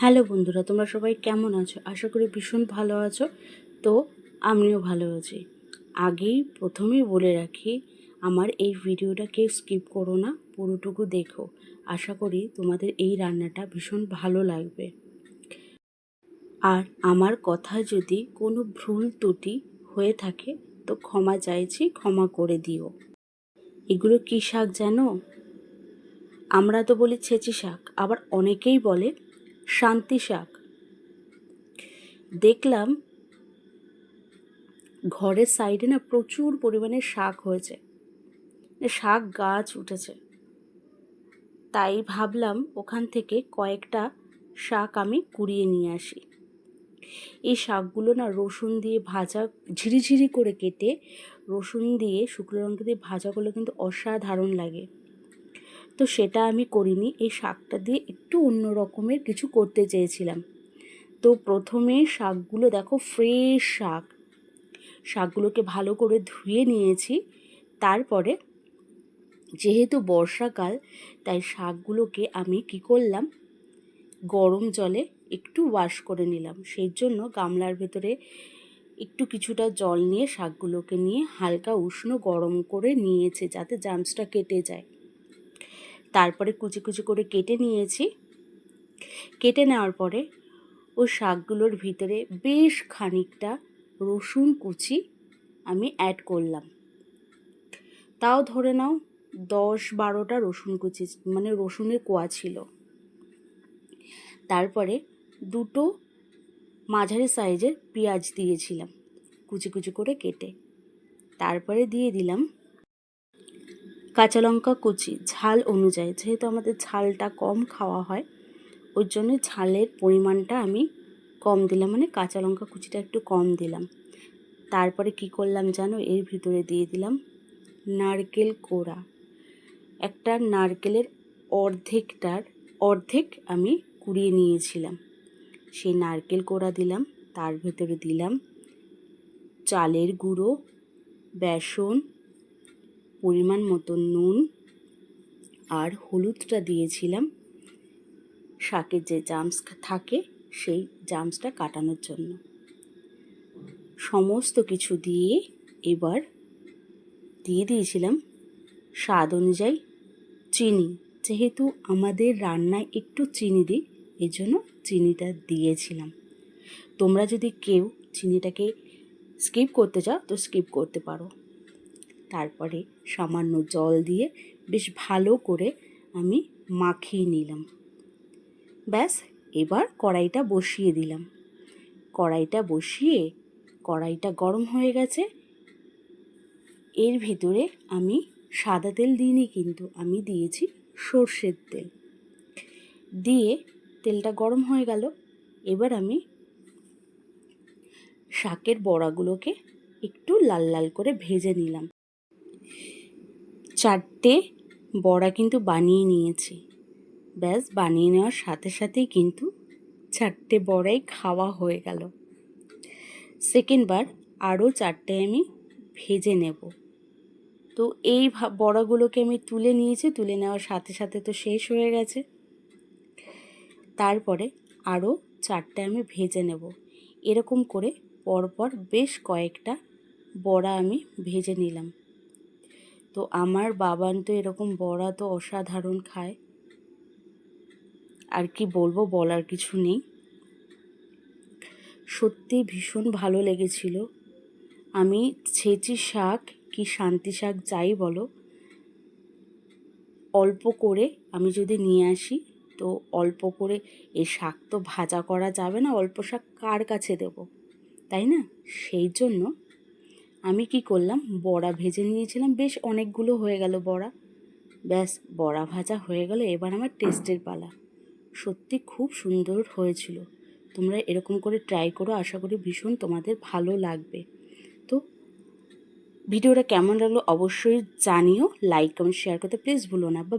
Hello বন্ধুরা, তোমরা সবাই কেমন আছো? আশা করি ভীষণ ভালো আছো। তো আমিও ভালো আছি। আগেই প্রথমেই বলে রাখি, আমার এই ভিডিওটা কেউ স্কিপ করো না, পুরোটুকু দেখো। আশা করি তোমাদের এই রান্নাটা ভীষণ ভালো লাগবে। আর আমার কথা যদি কোনো ভুল ত্রুটি হয়ে থাকে, তো ক্ষমা চাইছি, ক্ষমা করে দিও। এগুলো কী শাক জানো? আমরা তো বলি ছেঁচি শাক, আবার অনেকেই বলে শান্তি শাক। দেখলাম ঘরের সাইডে না প্রচুর পরিমাণে শাক হয়েছে। শাক গাছ উঠেছে। তাই ভাবলাম ওখান থেকে কয়েকটা শাক আমি কুড়িয়ে নিয়ে আসি। এই শাকগুলো না রসুন দিয়ে ভাজা, ঝিরিঝিরি করে কেটে রসুন দিয়ে শুকনো লঙ্কা দিয়ে ভাজা করলে কিন্তু অসাধারণ লাগে। তো সেটা আমি করিনি। এই শাকটা দিয়ে একটু অন্য রকমের কিছু করতে চেয়েছিলাম। তো প্রথমে শাকগুলো দেখো ফ্রেশ শাক। শাকগুলোকে ভালো করে ধুয়ে নিয়েছি। তারপরে যেহেতু বর্ষাকাল, তাই শাকগুলোকে আমি কি করলাম? গরম জলে একটু ওয়াশ করে নিলাম। সেই জন্য গামলার ভেতরে একটু কিছুটা জল নিয়ে শাকগুলোকে নিয়ে হালকা উষ্ণ গরম করে নিয়েছে যাতে জামসটা কেটে যায়। তারপরে কুচি কুচি করে কেটে নিয়েছি। কেটে নেওয়ার পরে ওই শাকগুলোর ভিতরে বেশ খানিকটা রসুন কুচি আমি অ্যাড করলাম। তাও ধরে নাও দশ বারোটা রসুন কুচি মানে রসুনের কোয়া ছিল। তারপরে দুটো মাঝারি সাইজের পেঁয়াজ দিয়েছিলাম কুচি কুচি করে কেটে। তারপরে দিয়ে দিলাম কাঁচা লঙ্কা কুচি, ঝাল অনুযায়ী। যেহেতু আমাদের ঝালটা কম খাওয়া হয়, ওই জন্য ঝালের পরিমাণটা আমি কম দিলাম মানে কাঁচা লঙ্কা কুচিটা একটু কম দিলাম। তারপরে কি করলাম জানো? এর ভিতরে দিয়ে দিলাম নারকেল কোড়া। একটা নারকেলের অর্ধেকটার অর্ধেক আমি কুড়িয়ে নিয়েছিলাম। সেই নারকেল কোড়া দিলাম, তার ভেতরে দিলাম চালের গুঁড়ো, বেসন পরিমাণ মতো নুন আর হলুদটা দিয়েছিলাম। শাকের যে জামস থাকে, সেই জামসটা কাটানোর জন্য। সমস্ত কিছু দিয়ে এবার দিয়ে দিয়েছিলাম স্বাদ অনুযায়ী চিনি। যেহেতু আমাদের রান্নায় একটু চিনি দিই এই জন্য চিনিটা দিয়েছিলাম। তোমরা যদি কেউ চিনিটাকে স্কিপ করতে চাও, তো স্কিপ করতে পারো। তারপরে সামান্য জল দিয়ে বেশ ভালো করে আমি মাখিয়ে নিলাম। ব্যাস, এবার কড়াইটা বসিয়ে দিলাম। কড়াইটা বসিয়ে, কড়াইটা গরম হয়ে গেছে। এর ভিতরে আমি সাদা তেল দিইনি, কিন্তু আমি দিয়েছি সর্ষের তেল। দিয়ে তেলটা গরম হয়ে গেল। এবার আমি শাকের বড়াগুলোকে একটু লাল লাল করে ভেজে নিলাম। চারটে বড়া কিন্তু বানিয়ে নিয়েছি। ব্যাস, বানিয়ে নেওয়ার সাথে সাথেই কিন্তু চারটে বড়াই খাওয়া হয়ে গেল। সেকেন্ডবার আরও চারটে আমি ভেজে নেব। তো এই বড়াগুলোকে আমি তুলে নিয়েছি, তুলে নেওয়ার সাথে সাথে তো শেষ হয়ে গেছে। তারপরে আরও চারটে আমি ভেজে নেব। এরকম করে পরপর বেশ কয়েকটা বড়া আমি ভেজে নিলাম। তো আমার বাবান তো এরকম বড়া তো অসাধারণ খায়। আর কি বলব বলার কিছু নেই। সত্যি ভীষণ ভালো লেগেছিল। আমি ছেঁচি শাক কি শান্তি শাক যাই বলো, অল্প করে আমি যদি নিয়ে আসি, তো অল্প করে এই শাক তো ভাজা করা যাবে না, অল্প শাক কার কাছে দেব? তাই না? সেই জন্য আমি কি করলাম? বড়া ভেজে নিয়েছিলাম। বেশ অনেকগুলো হয়ে গেল বড়া। ব্যাস, বড়া ভাজা হয়ে গেল। এবার আমার টেস্টের পালা। সত্যি খুব সুন্দর হয়েছিল। তোমরা এরকম করে ট্রাই করো, আশা করি ভীষণ তোমাদের ভালো লাগবে। তো ভিডিওটা কেমন লাগল অবশ্যই জানিও। লাইক কমেন্ট শেয়ার করতে প্লিজ ভুলো না। বা